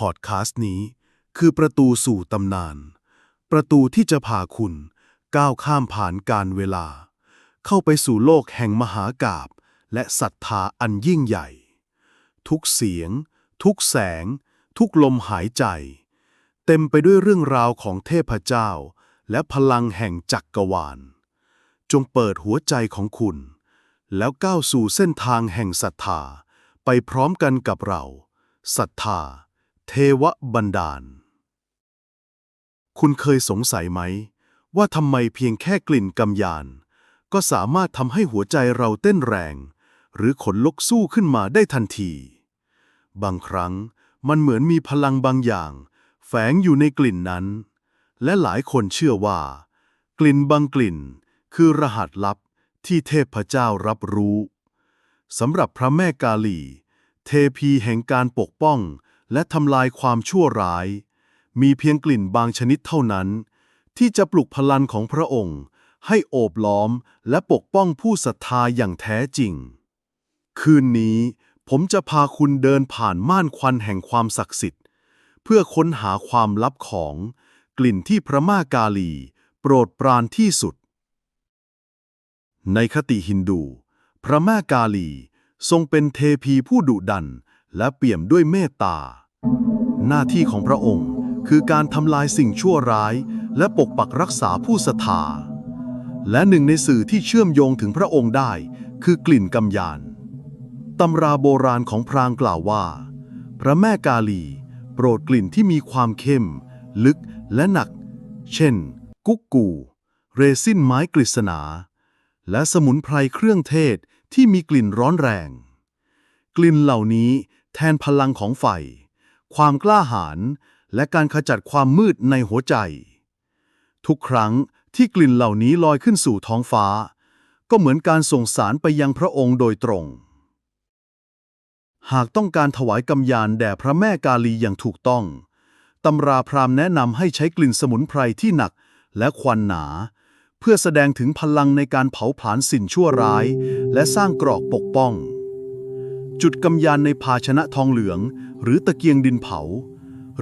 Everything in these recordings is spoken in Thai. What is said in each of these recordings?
พอดคาสต์นี้ คือประตูสู่ตำนาน ประตูที่จะพาคุณก้าวข้ามผ่านการเวลา เข้าไปสู่โลกแห่งมหากาบและศรัทธาอันยิ่งใหญ่ ทุกเสียง ทุกแสง ทุกลมหายใจ เต็มไปด้วยเรื่องราวของเทพเจ้า และพลังแห่งจักรวาล จงเปิดหัวใจของคุณ แล้วก้าวสู่เส้นทางแห่งศรัทธา ไปพร้อมกันกับเราศรัทธา เทวบันดาล คุณเคยสงสัยไหม ว่าทำไมเพียงแค่กลิ่นกำยาน ก็สามารถทำให้หัวใจเราเต้นแรง หรือขนลุกสู้ขึ้นมาได้ทันที บางครั้งมันเหมือนมีพลังบางอย่าง แฝงอยู่ในกลิ่นนั้น และหลายคนเชื่อว่า กลิ่นบางกลิ่น คือรหัสลับที่เทพเจ้ารับรู้สำหรับพระแม่กาลี เทพีแห่งการปกป้อง และทำลายความชั่วร้าย มีเพียงกลิ่นบางชนิดเท่านั้น ที่จะปลุกพลังของพระองค์ ให้โอบล้อมและปกป้องผู้ศรัทธาอย่างแท้จริง คืนนี้ผมจะพาคุณเดินผ่านม่านควันแห่งความศักดิ์สิทธิ์ เพื่อค้นหาความลับของกลิ่นที่พระมากาลี โปรดปรานที่สุด ในคติฮินดู พระแม่กาลีทรงเป็นเทพีผู้ดุดันและเปี่ยมด้วยเมตตา หน้าที่ของพระองค์คือการทำลายสิ่งชั่วร้าย และปกปักรักษาผู้ศรัทธา และหนึ่งในสื่อที่เชื่อมโยงถึงพระองค์ได้ คือกลิ่นกำยานตำราโบราณของพรางกล่าวว่า พระแม่กาลี โปรดกลิ่นที่มีความเข้ม ลึกและหนัก เช่น กุ๊กกู เรซินไม้กฤษณา และสมุนไพรเครื่องเทศที่มีกลิ่นร้อนแรง กลิ่นเหล่านี้แทนพลังของไฟ ความกล้าหาญและการขจัดความมืดในหัวใจ ทุกครั้งที่กลิ่นเหล่านี้ลอยขึ้นสู่ท้องฟ้า ก็เหมือนการส่งสารไปยังพระองค์โดยตรง หากต้องการถวายกำยานแด่พระแม่กาลีอย่างถูกต้องตำราพราหมณ์แนะนำให้ใช้กลิ่นสมุนไพรที่หนักและควันหนา เพื่อแสดงถึงพลังในการเผาผลาญสิ่งชั่วร้าย และสร้างกรอกปกป้อง จุดกำยานในภาชนะทองเหลือง หรือตะเกียงดินเผา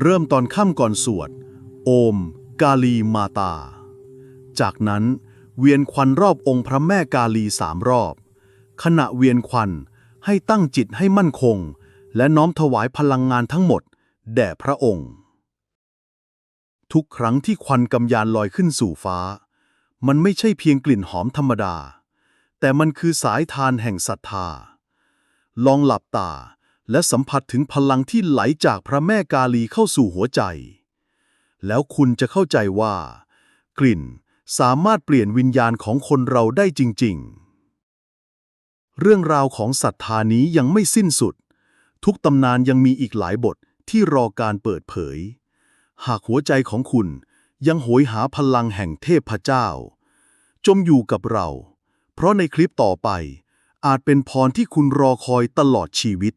เริ่มตอนค่ำก่อนสวด โอม กาลีมาตา จากนั้นเวียนควันรอบองค์พระแม่กาลีสามรอบ ขณะเวียนควันให้ตั้งจิตให้มั่นคง และน้อมถวายพลังงานทั้งหมด แด่พระองค์ ทุกครั้งที่ควันกำยานลอยขึ้นสู่ฟ้า มันไม่ใช่เพียงกลิ่นหอมธรรมดา แต่มันคือสายทานแห่งศรัทธา ลองหลับตา และสัมผัสถึงพลังที่ไหลจากพระแม่กาลีเข้าสู่หัวใจ แล้วคุณจะเข้าใจว่า กลิ่นสามารถเปลี่ยนวิญญาณของคนเราได้จริง ๆ เรื่องราวของศรัทธานี้ยังไม่สิ้นสุด ทุกตำนานยังมีอีกหลายบทที่รอการเปิดเผย หากหัวใจของคุณยังโหยหาพลังแห่งเทพเจ้า จมอยู่กับเรา เพราะในคลิปต่อไป อาจเป็นพรที่คุณรอคอยตลอดชีวิต